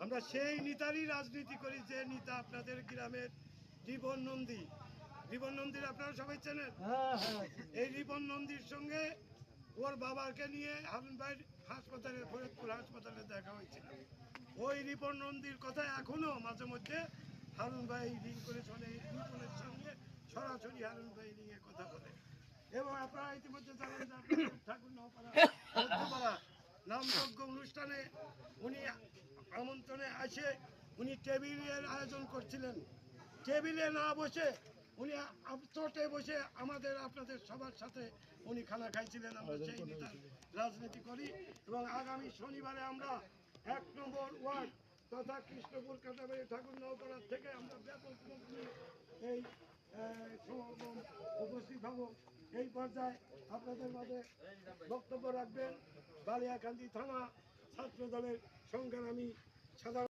আমরা সেই নেতারই রাজনীতি করি যে নেতা আপনাদের গ্রামের রিবন নন্দী। রিবন নন্দীর আপনারা সবাই চেনেন? হ্যাঁ হ্যাঁ। এই রিবন নন্দীর সঙ্গে ওর বাবাকে নিয়ে হারুন ভাই হাসপাতালে ফরিদপুর হাসপাতালে দেখা হয়েছিল। ওই রিপন নন্দীর কথা এখনও মাঝে মধ্যে হারুন ভাই রিং করে চলে রিপনের সঙ্গে সরাসরি হারুন ভাই রিংয়ে কথা বলে। এবং আপনারা ইতিমধ্যে জানেন যে আপনাদের ঠাকুর নপাড়া নামযজ্ঞ অনুষ্ঠানে উনি আমন্ত্রণে আসে উনি টেবিলের আয়োজন করছিলেন। টেবিলে না বসে উনি চটে বসে আমাদের আপনাদের সবার সাথে উনি খানা খাইছিলেন। আমরা সেই নেতার রাজনীতি করি এবং আগামী শনিবারে আমরা এক নম্বর ওয়ার্ড তথা কৃষ্ণপুর কাটাবাড়ি ঠাকুর নৌপাড়ার থেকে আমরা ব্যাপক এই সমাগম উপস্থিত হব এই পর্যায়ে আপনাদের মাঝে বক্তব্য রাখবেন বালিয়াকান্দি থানা ছাত্র দলের আমি সাধারণ